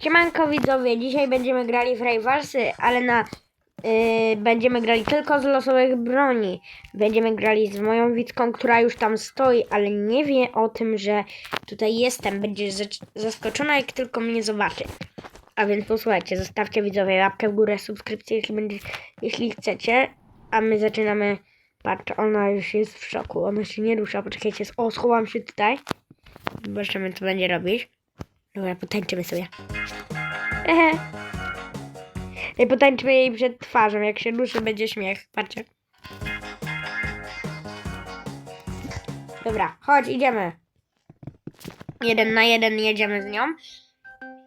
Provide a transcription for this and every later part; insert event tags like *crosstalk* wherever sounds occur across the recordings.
Siemanko widzowie, dzisiaj będziemy grali w Rivalsy, ale na yy, będziemy grali tylko z losowych broni. Będziemy grali z moją widzką, która już tam stoi, ale nie wie o tym, że tutaj jestem. Będzie zaskoczona, jak tylko mnie zobaczy. A więc posłuchajcie, zostawcie widzowie łapkę w górę, subskrypcję, jeśli, będzie, jeśli chcecie. A my zaczynamy. Patrz, ona już jest w szoku, ona się nie rusza. Poczekajcie, o, schowam się tutaj. Zobaczymy, co będzie robić. Dobra, potańczymy sobie. Ehe. I potańczmy jej przed twarzą. Jak się ruszy, będzie śmiech. Patrzcie. Dobra, chodź, idziemy. Jeden na jeden jedziemy z nią.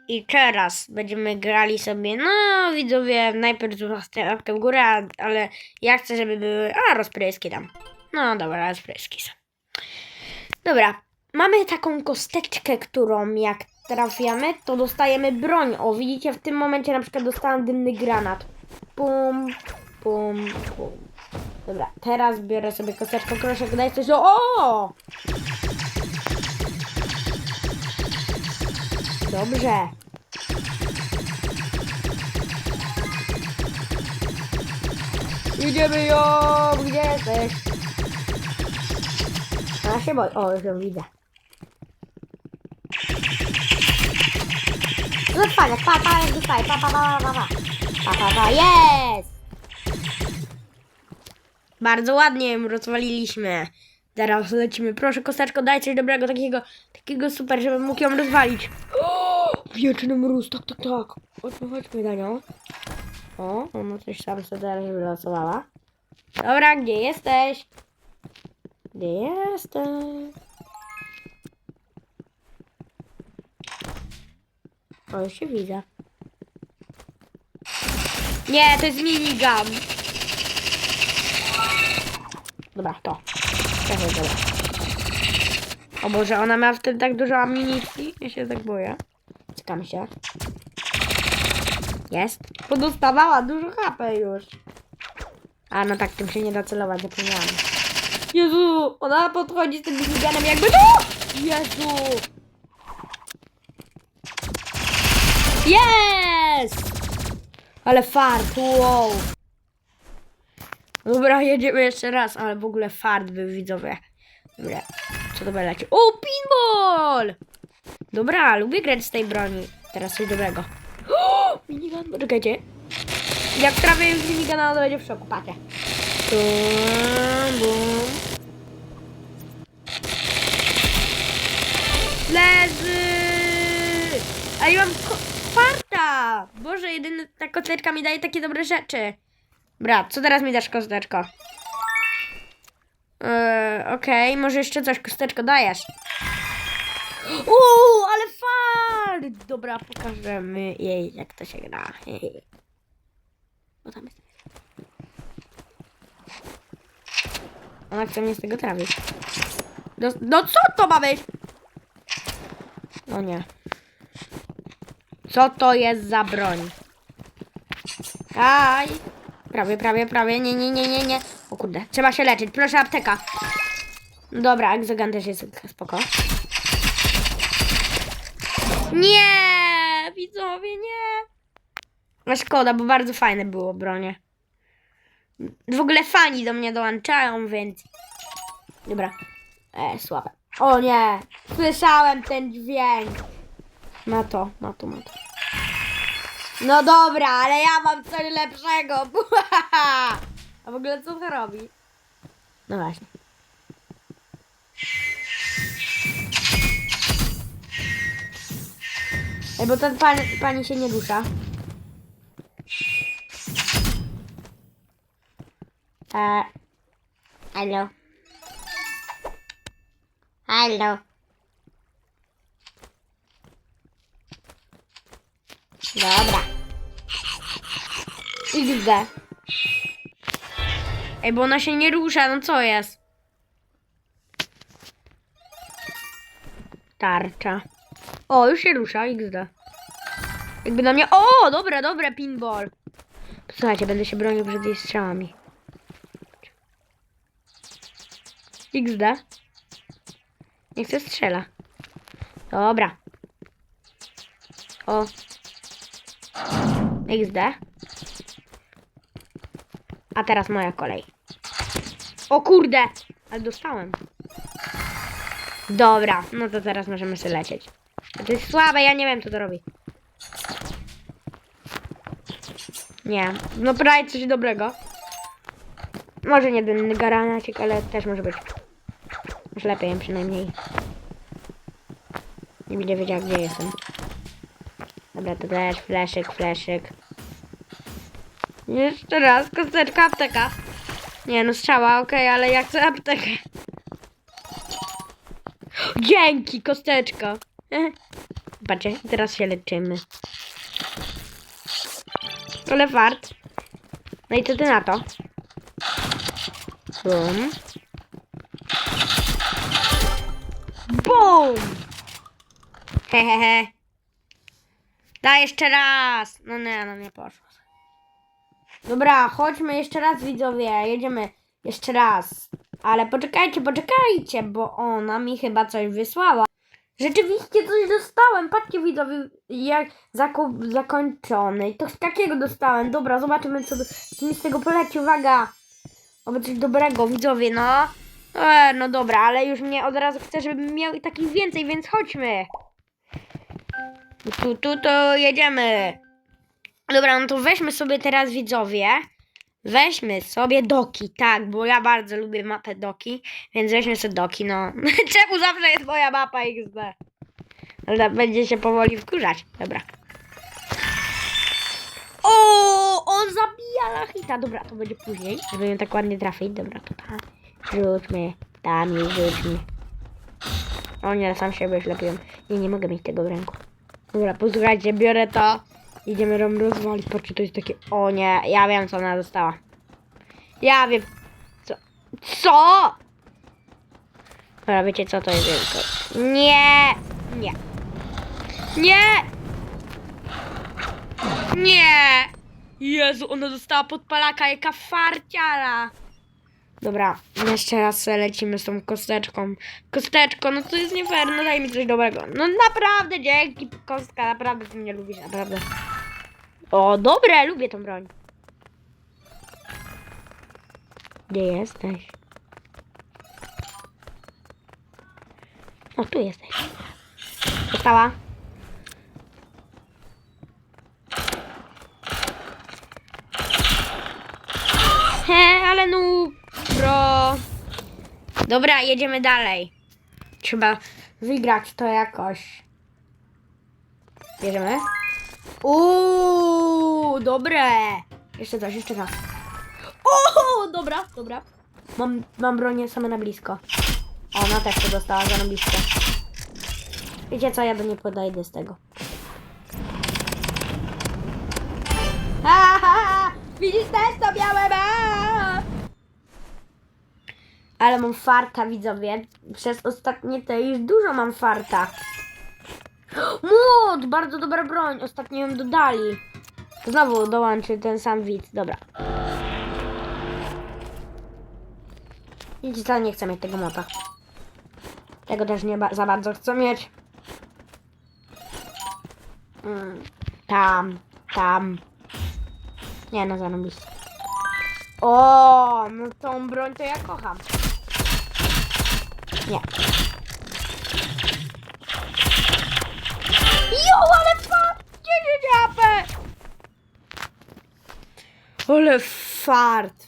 I teraz będziemy grali sobie, no widzowie, najpierw zostawię łapkę w górę, ale ja chcę, żeby były, a rozpryski tam. No dobra, rozpryski są. Dobra, mamy taką kosteczkę, którą jak trafiamy, to dostajemy broń. O, widzicie, w tym momencie na przykład dostałam dymny granat. Pum, pum, pum. Dobra, teraz biorę sobie kosteczkę, proszę, daj coś. O! Dobrze. Idziemy ją! Gdzie jesteś? A się boi. O, już ją widzę. No spadek, pa, pa, jest pa, pa, pa, pa, pa, pa. Pa, pa, pa, jest! Bardzo ładnie ją rozwaliliśmy. Teraz lecimy. Proszę, kosteczko, daj coś dobrego, takiego, takiego super, żebym mógł ją rozwalić. O, wieczny mróz, tak, tak, tak. Chodźmy, chodźmy do nią. O, ona coś tam sobie teraz wylosowała. Dobra, gdzie jesteś? Gdzie jesteś? O, już się widzę. Nie, to jest minigun. Dobra, to. Dobra. O Boże, ona ma w tym tak dużo amunicji. Ja się tak boję. Czekam się. Jest. Podostawała dużo HP już. A no tak, tym się nie da celować, zapomniałam. Jezu, ona podchodzi z tym miniganem jakby... O! Jezu! Jest! Ale fart, wow. Dobra, jedziemy jeszcze raz, ale w ogóle fart był widzowie. Dobra, co to będzie? O, pinball! Dobra, lubię grać z tej broni. Teraz coś dobrego. O, *gasps* minigun, poczekajcie. Jak trafię już minigana, to będzie w szoku, patrzcie. Bum, bum. A ja mam ko- farta! Boże, jedyna ta kotletka mi daje takie dobre rzeczy. Bra, co teraz mi dasz kosteczko? Eee, Okej, może jeszcze coś kosteczko dajesz. Uuu, ale fart! Dobra, pokażemy jej, jak to się gra. O, tam jest. Ona chce mnie z tego trawić. No, no co to ma być? No nie. Co to jest za broń? Aj! Prawie, prawie, prawie. Nie, nie, nie, nie, nie. O kurde, trzeba się leczyć. Proszę, apteka. Dobra, Exogan też jest spoko. Nie! Widzowie, nie! No szkoda, bo bardzo fajne było bronie. W ogóle fani do mnie dołączają, więc... Dobra. E, słabe. O nie! Słyszałem ten dźwięk. Ma to, ma to, ma to. No dobra, ale ja mam coś lepszego. *laughs* A w ogóle co to robi? No właśnie. Ej, bo ten pan, pani się nie rusza. E, Halo. Halo. Dobra. Widzę. Ej, bo ona się nie rusza, no co jest? Tarcza. O, już się rusza, XD. Jakby na mnie... O, dobra, dobra, pinball. Słuchajcie, będę się bronił przed jej strzałami. XD. Nie chcę strzela. Dobra. O, XD. A teraz moja kolej. O kurde! Ale dostałem. Dobra, no to teraz możemy sobie lecieć. To jest słabe, ja nie wiem co to robi. Nie, no prawie coś dobrego. Może nie ten granacik, ale też może być. Już lepiej przynajmniej. Nie będę wiedział gdzie jestem. Dobra, to też fleszyk, fleszyk. Jeszcze raz, kosteczka, apteka. Nie no, strzała, okej, ale ja chcę aptekę. Dzięki, kosteczka. *laughs* Patrzcie, teraz się leczymy. Ale fart. No i co ty na to? Bum. Bum! Hehehe. Daj jeszcze raz. No nie, no nie poszło. Dobra, chodźmy jeszcze raz widzowie. Jedziemy jeszcze raz. Ale poczekajcie, poczekajcie, bo ona mi chyba coś wysłała. Rzeczywiście coś dostałem. Patrzcie widzowie, jak zakup zakończony. To takiego dostałem. Dobra, zobaczymy co, co mi z tego poleci. Uwaga. Oby coś dobrego, widzowie, no. E, no dobra, ale już mnie od razu chcę, żebym miał takich więcej, więc chodźmy. Tu, tu, to jedziemy. Dobra, no to weźmy sobie teraz widzowie. Weźmy sobie doki, tak, bo ja bardzo lubię mapę doki, więc weźmy sobie doki, no. *laughs* Czemu zawsze jest moja mapa XD? Ale będzie się powoli wkurzać, dobra. O, on zabija Lachita, dobra, to będzie później, żeby ją tak ładnie trafić, dobra, to tam, rzućmy, tam jej rzućmy. O nie, sam już lepiej. Nie, nie mogę mieć tego w ręku. Dobra, posłuchajcie, biorę to. Idziemy ją rozwalić. Patrzcie, to jest takie... O nie, ja wiem co ona dostała. Ja wiem... Co? Co? Dobra, wiecie co to jest. Nie! Nie! Nie! Nie! Jezu, ona dostała podpalaka, jaka farciara! Dobra, jeszcze raz lecimy z tą kosteczką. Kosteczko, no to jest nie fair, no daj mi coś dobrego. No naprawdę, dzięki, kostka, naprawdę ty mnie lubisz, naprawdę. O, dobre, lubię tą broń. Gdzie jesteś? O, tu jesteś. Została. He, ale no, bro. Dobra, jedziemy dalej. Trzeba wygrać to jakoś. Bierzemy. Uuu, dobre. Jeszcze coś, jeszcze raz. O, dobra, dobra. Mam, mam bronię same na blisko. Ona też to dostała za na blisko. Wiecie co, ja do niej podejdę z tego. Ha, ha, ha. Widzisz też to białe ma. Ale mam farta, widzowie. Przez ostatnie te już dużo mam farta. Młot! Bardzo dobra broń. Ostatnio ją dodali. Znowu dołączy ten sam widz. Dobra. Widzicie co? Nie chcę mieć tego mota. Tego też nie ba- za bardzo chcę mieć. Mm, tam, tam. Nie no, zarobiście. O, no tą broń to ja kocham. Nie. Jo, ale się dziapę? Ale fart.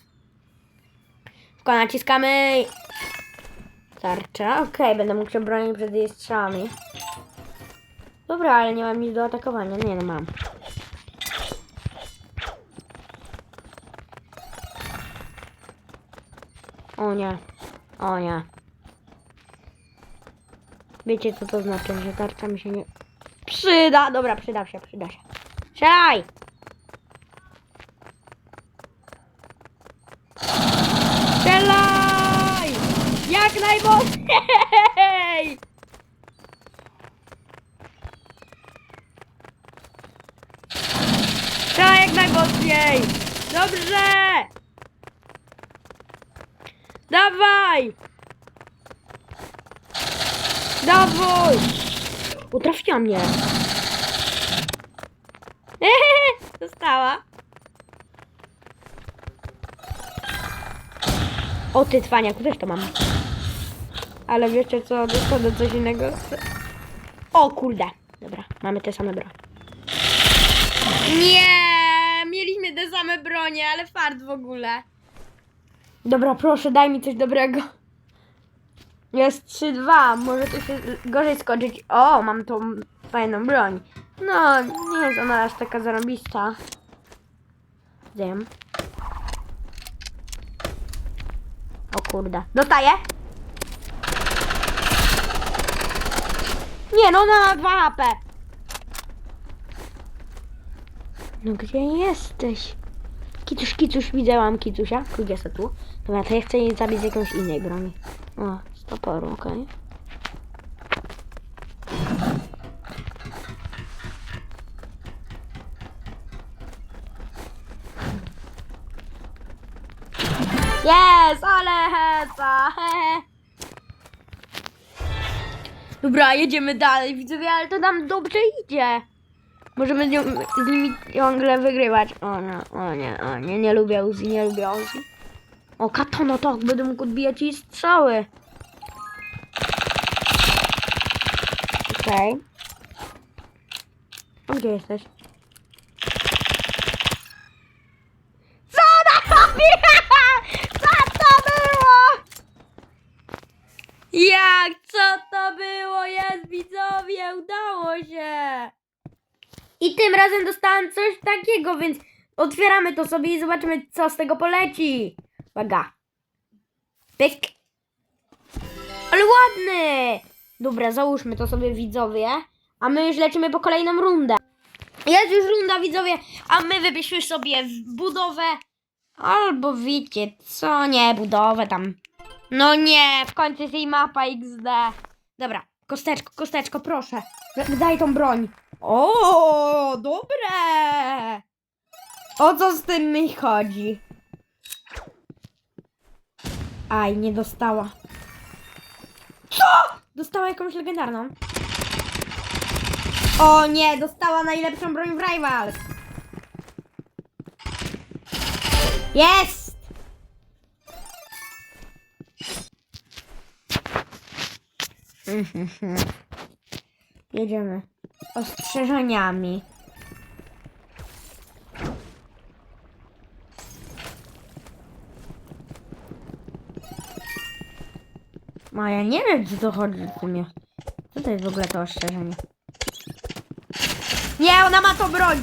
Tylko naciskamy. Tarcza. Okej, będę mógł się bronić przed jej strzałami. Dobra, ale nie mam nic do atakowania. Nie no, mam. O nie. O nie. Wiecie co to znaczy, że tarcza mi się nie... Przyda! Dobra, przyda się, przyda się. Strzelaj! Strzelaj! Jak najmocniej! Strzelaj jak najmocniej! Dobrze! Dawaj! Dawaj! Utrafiła mnie. *laughs* Ehehe, dostała. O ty cwaniaku, też to mam. Ale wiecie co, dostanę coś innego. O kurde. Dobra, mamy te same broń. Nie, mieliśmy te same bronie, ale fart w ogóle. Dobra, proszę, daj mi coś dobrego. Jest 3-2, może to się gorzej skończyć. O, mam tą fajną broń. No, nie jest ona aż taka zarobista. Wiem. O kurde. Dostaję? Nie, no ma 2 HP. No gdzie jesteś? Kicuś, kicuś, widziałam kicusia. Kurde, se tu. Dobra, to ja chcę jej zabić z jakąś innej broni. O, stoporu, okej. Jest, ale heca, he. Dobra, jedziemy dalej, widzowie, ale to nam dobrze idzie. Możemy z, z nimi ciągle wygrywać. O nie, o nie, o nie, nie lubię Uzi, nie lubię Uzi. O, katana, tak, będę mógł odbijać jej strzały. Okej. A gdzie jesteś? Co? *laughs* Co to było? Jak? Co to było? Jest widzowie, udało się. I tym razem dostałem coś takiego, więc otwieramy to sobie i zobaczymy, co z tego poleci. Uwaga. Pyk. Ale ładny! Dobra, załóżmy to sobie widzowie, a my już lecimy po kolejną rundę. Jest już runda widzowie, a my wybierzmy sobie budowę. Albo wiecie co, nie, budowę tam. No nie, w końcu jest jej mapa XD. Dobra, kosteczko, kosteczko, proszę. Daj tą broń. O, dobre. O co z tym mi chodzi? Aj, nie dostała. Co? Dostała jakąś legendarną. O nie, dostała najlepszą broń w Rivals. Jest! *laughs* Jedziemy. Ostrzeżeniami. Maja, nie wiem, co to chodzi w sumie. Co to jest w ogóle to ostrzeżenie? Nie, ona ma to broń!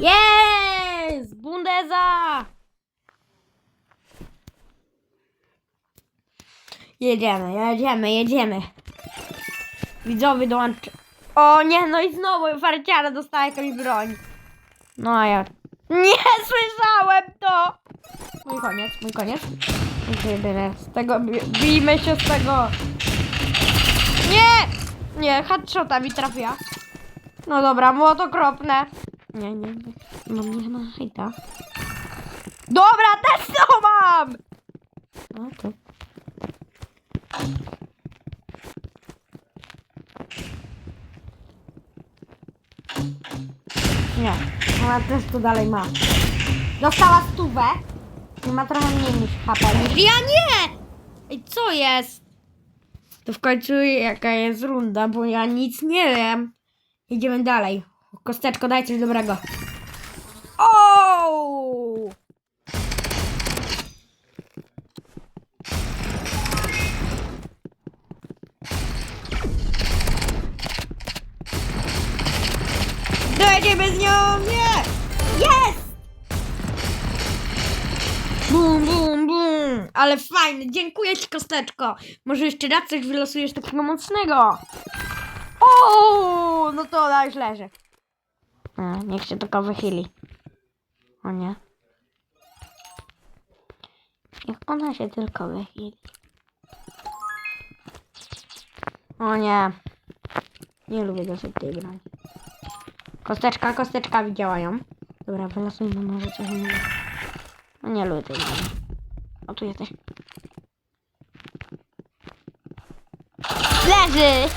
Jest! Bundeza! Jedziemy, jedziemy, jedziemy. Widzowie dołączy. O nie, no i znowu farciara dostała jakąś broń. No a ja. Nie słyszałem to! Mój koniec, mój koniec. Jedyne. Z tego bi- bijmy się z tego. Nie! Nie, headshota mi trafia. No dobra, było to okropne. Nie, nie, nie. Mam nie ma hejta. Dobra, też to mam! No to. Nie, ona też to dalej ma. Dostała stówę. Ma trochę mniej niż HP. Ja nie! Ej, co jest? To w końcu jaka jest runda, bo ja nic nie wiem. Idziemy dalej. Kosteczko, daj coś dobrego. O! Dojedziemy z nią! Nie! Jest! Bum, bum, bum! Ale fajny, dziękuję ci kosteczko. Może jeszcze raz coś wylosujesz takiego mocnego. O, no to ona już leży. A, niech się tylko wychyli. O nie. Niech ona się tylko wychyli. O nie. Nie lubię dosyć tej broni. Kosteczka, kosteczka działają. Dobra, wylosujmy może coś innego. No nie lubię tej broni. O, tu jesteś. Leży! *laughs*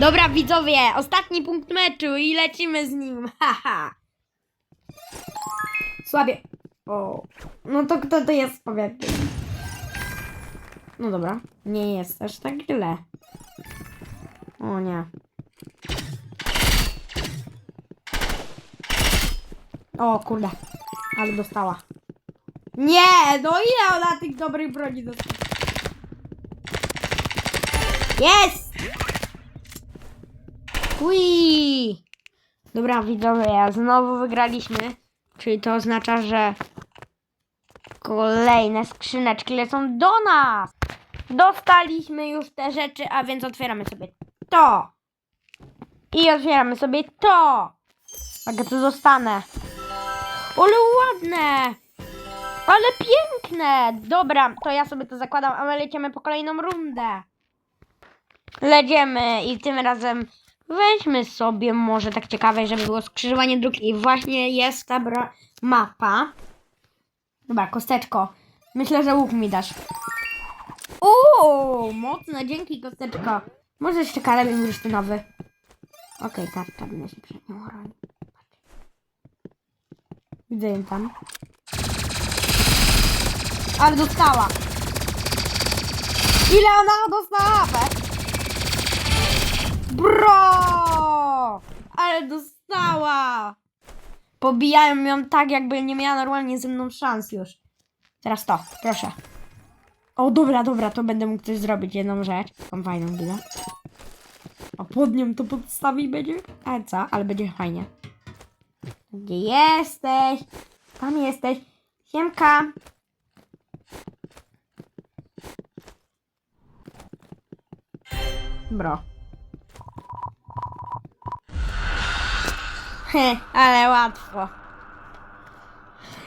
Dobra, widzowie, ostatni punkt meczu i lecimy z nim. *laughs* Haha. Słabie. O. No to kto to jest, powiedzmy. No dobra, nie jest aż tak źle. O nie. O kurde, ale dostała. Nie, no ile ona tych dobrych broni dostała? Jest! Ui! Dobra, widzowie, znowu wygraliśmy. Czyli to oznacza, że kolejne skrzyneczki lecą do nas. Dostaliśmy już te rzeczy, a więc otwieramy sobie to. I otwieramy sobie to. Tak to dostanę. Ale ładne! Ale piękne! Dobra, to ja sobie to zakładam, a my lecimy po kolejną rundę. Lecimy i tym razem weźmy sobie może tak ciekawe, żeby było skrzyżowanie dróg i właśnie jest ta mapa. Dobra, kosteczko. Myślę, że łuk mi dasz. Uuu, mocno, dzięki kosteczko. Może jeszcze karabin bursztynowy. Okej, tak, tak, mnie się chroni. Widzę ją tam. Ale dostała. Ile ona dostała? Bro! Ale dostała! Pobijają ją tak, jakby nie miała normalnie ze mną szans już. Teraz to, proszę. O, dobra, dobra, to będę mógł coś zrobić, jedną rzecz. Mam fajną gilę. A pod nią to podstawi będzie? A co? Ale będzie fajnie. Gdzie jesteś? Tam jesteś. Siemka. Bro. He, ale łatwo.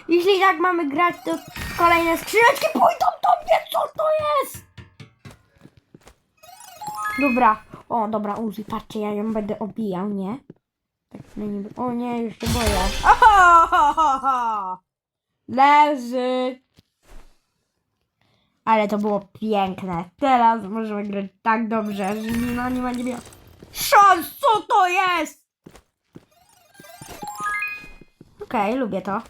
Jeśli tak mamy grać, to kolejne skrzyneczki pójdą do mnie, co to jest? Dobra, o dobra, Uzi, patrzcie, ja ją będę obijał, nie? Tak, o nie, już się boję. Leży. Ale to było piękne. Teraz możemy grać tak dobrze, że nie, no, nie będzie miał szans, co to jest? Okej, lubię to.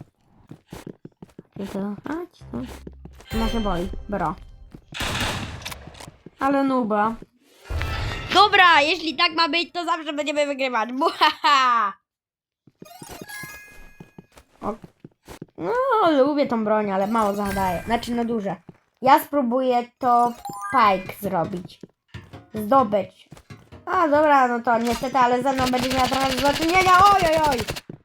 I to, a, ci to. Ona się boi, bro. Ale nuba. Dobra, jeśli tak ma być, to zawsze będziemy wygrywać. Buhaha! O. No, lubię tą broń, ale mało zadaje. Znaczy, no duże. Ja spróbuję to Pike zrobić. Zdobyć. A, dobra, no to niestety, ale ze mną będzie miała trochę do. Oj, oj, oj.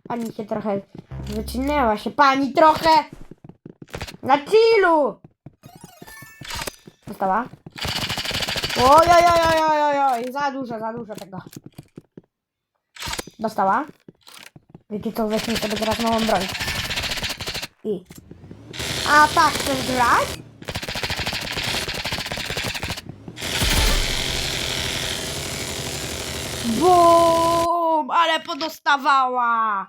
Pani się trochę wyczynęła się. Pani trochę na chillu. Dostała? Oj, oj, oj, oj, oj, oj, oj. Za dużo, za dużo tego. Dostała? Wiecie co, weźmy sobie teraz nową broń. I. A tak, chcesz grać? Bum! Ale podostawała!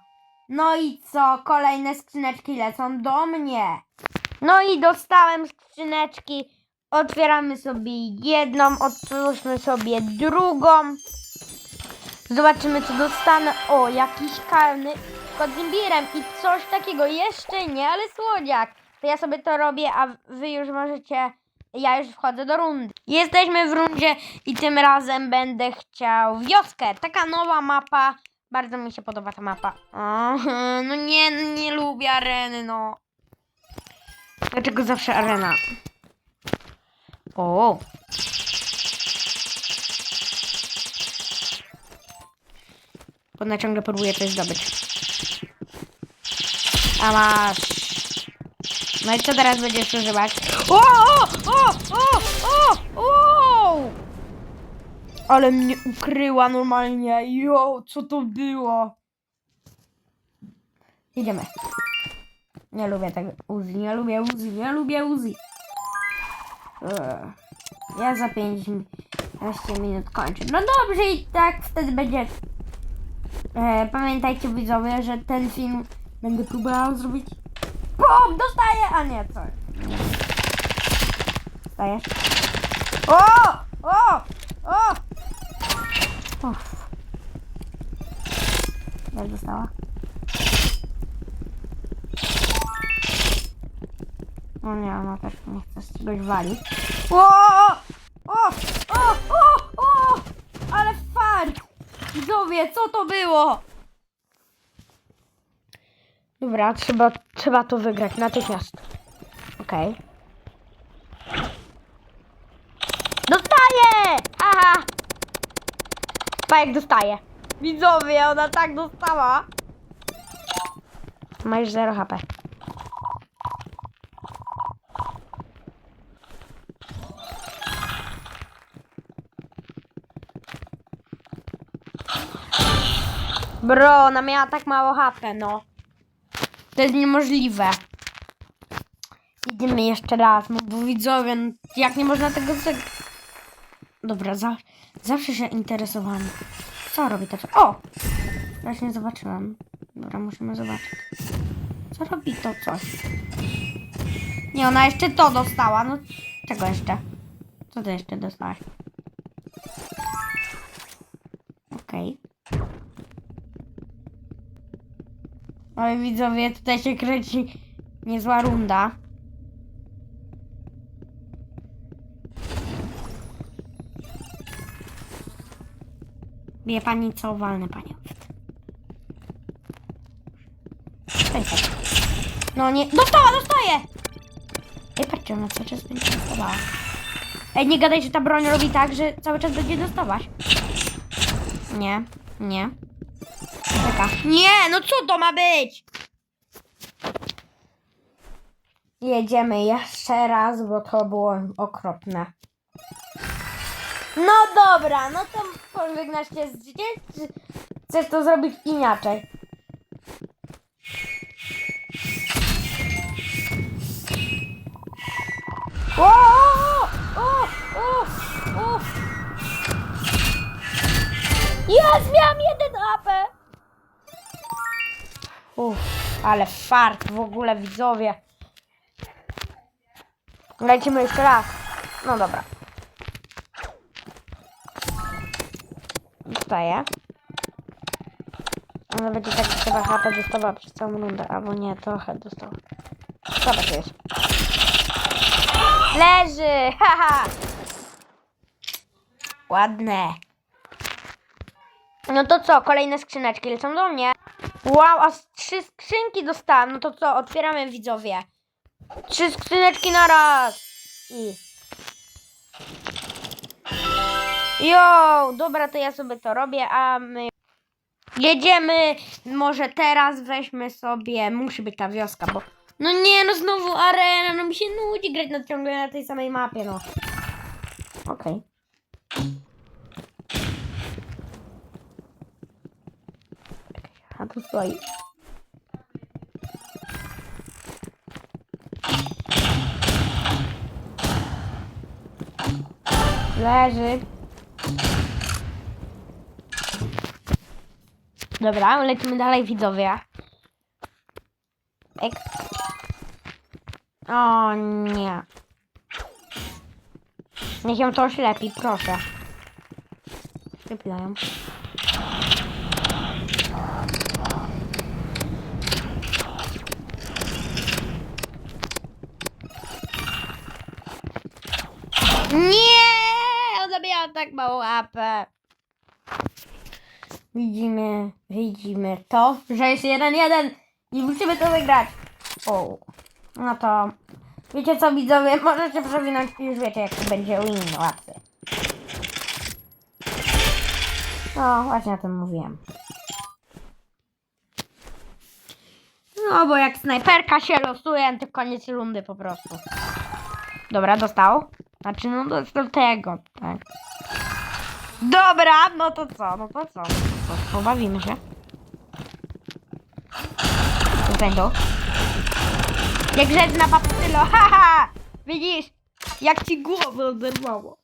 No i co? Kolejne skrzyneczki lecą do mnie. No i dostałem skrzyneczki. Otwieramy sobie jedną, otwórzmy sobie drugą. Zobaczymy, co dostanę. O, jakiś karny kod z imbirem i coś takiego. Jeszcze nie, ale słodziak. To ja sobie to robię, a wy już możecie... Ja już wchodzę do rundy. Jesteśmy w rundzie i tym razem będę chciał wioskę. Taka nowa mapa. Bardzo mi się podoba ta mapa. *laughs* No nie, nie lubię areny, no. Dlaczego zawsze arena? O. Ona ciągle próbuje coś zdobyć. A masz. No i co teraz będziesz używać? O, o, o, o, o, o! Ale mnie ukryła normalnie. Jo, co to było? Idziemy. Nie lubię tego Uzi, nie lubię Uzi, nie lubię Uzi. Ja za 15 minut kończę. No dobrze i tak wtedy będzie. E, pamiętajcie widzowie, że ten film będę próbował zrobić. Bum! Dostaję! A nie, co? Dostajesz? O! O! O! Uff. Jak dostała? No nie, ona też nie chce z czegoś walić. O! O! O! O! O! Ale fart! Widzowie, co to było? Dobra, trzeba, trzeba to wygrać natychmiast. Okej. Dostaję! Aha! Spajek dostaje. Widzowie, ona tak dostała. Masz 0 HP. Bro, ona miała tak mało HP, no. To jest niemożliwe. Idziemy jeszcze raz, no bo widzowie, no, jak nie można tego zagrać. Dobra, za, zawsze się interesowałam. Co robi ta... O! Właśnie zobaczyłam. Dobra, musimy zobaczyć. Co robi to coś? Nie, ona jeszcze to dostała. No, czego jeszcze? Co ty jeszcze dostałaś? Okej. Oj, widzowie, tutaj się kręci niezła runda. Wie pani co, walnę panią. Czekaj. No nie, dostała, dostaje! Ej, patrzcie, ona cały czas będzie dostawała. Ej, nie gadaj, że ta broń robi tak, że cały czas będzie dostawać. Nie, nie. Nie, no co to ma być? Jedziemy jeszcze raz, bo to było okropne. No dobra, no to pożegnasz się z czy chcesz to zrobić inaczej? O, o, o, o. Jest, jeden AP! Uff, ale fart w ogóle, widzowie. Lecimy jeszcze raz. No dobra. Dostaję. Ona będzie tak chyba HP dostała przez całą rundę, albo nie, trochę dostała. Zobacz, to jest. Leży! *laughs* Haha! Ładne. No to co, kolejne skrzyneczki lecą do mnie. Wow, a z trzy skrzynki dostałam. No to co, otwieramy widzowie. Trzy skrzyneczki na raz. I. Jo, dobra, to ja sobie to robię, a my jedziemy. Może teraz weźmy sobie. Musi być ta wioska, bo. No nie, no znowu arena, no mi się nudzi grać na ciągle na tej samej mapie, no. Okej. A tu stoi. Leży. Dobra, lecimy dalej widzowie. Ek. O nie. Niech ją to oślepi, proszę. Nie! Ona tak mało AP. Widzimy, widzimy to, że jest 1-1 i musimy to wygrać. O, no to wiecie co widzowie, *laughs* możecie przewinąć, już wiecie jak to będzie win łatwy. No, właśnie o tym mówiłem. No, bo jak snajperka się losuje, to koniec rundy po prostu. Dobra, dostał. Znaczy, no dostał tego, tak. Dobra, no to co, no to co, to pobawimy się. Zędu. Jak rzecz na papytylo, *laughs* haha! Widzisz, jak ci głowę oderwało.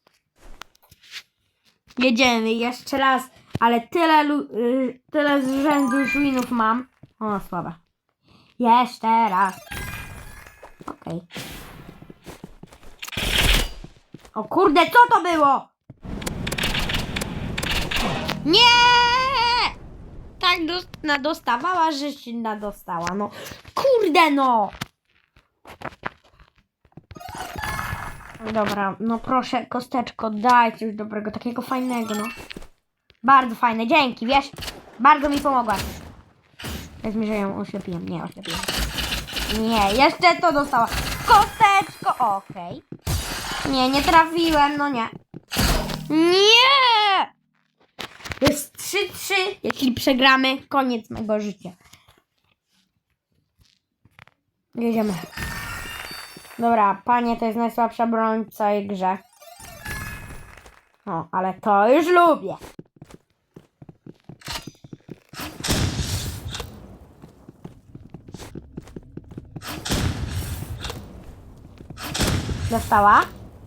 Jedziemy jeszcze raz, ale tyle, y, tyle z rzędu już winów mam. O, słabe. Jeszcze raz. Okej. O kurde, co to było? Nie! Tak dos- nadostawała, że się nadostała. No kurde no! Dobra, no proszę, kosteczko, daj coś dobrego, takiego fajnego, no. Bardzo fajne, dzięki, wiesz? Bardzo mi pomogłaś. Mi, że ją oślepiłem. Nie, oślepiłem. Nie, jeszcze to dostała. Kosteczko, okej. Nie, nie trafiłem, no nie. Nie! Jest 3-3. Jeśli przegramy, koniec mego życia. Jedziemy. Dobra, panie, to jest najsłabsza broń w całej grze. O, ale to już lubię. Dostała?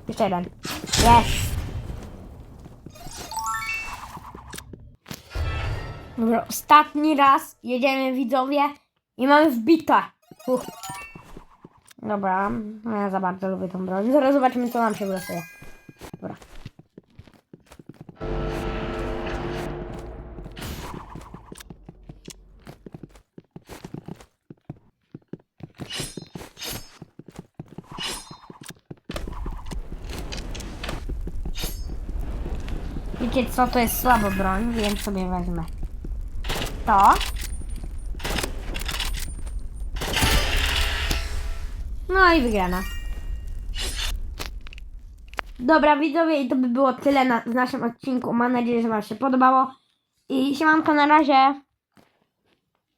Jeszcze jeden. Jest. Dobra, ostatni raz jedziemy widzowie i mamy wbite. Uff. Dobra, no ja za bardzo lubię tą broń. Zaraz zobaczymy co nam się wylosuje. Dobra. Wiecie co, to jest słabo broń, więc sobie wezmę to. No i wygrana. Dobra widzowie i to by było tyle na, w naszym odcinku. Mam nadzieję, że wam się podobało. I siemanko na razie.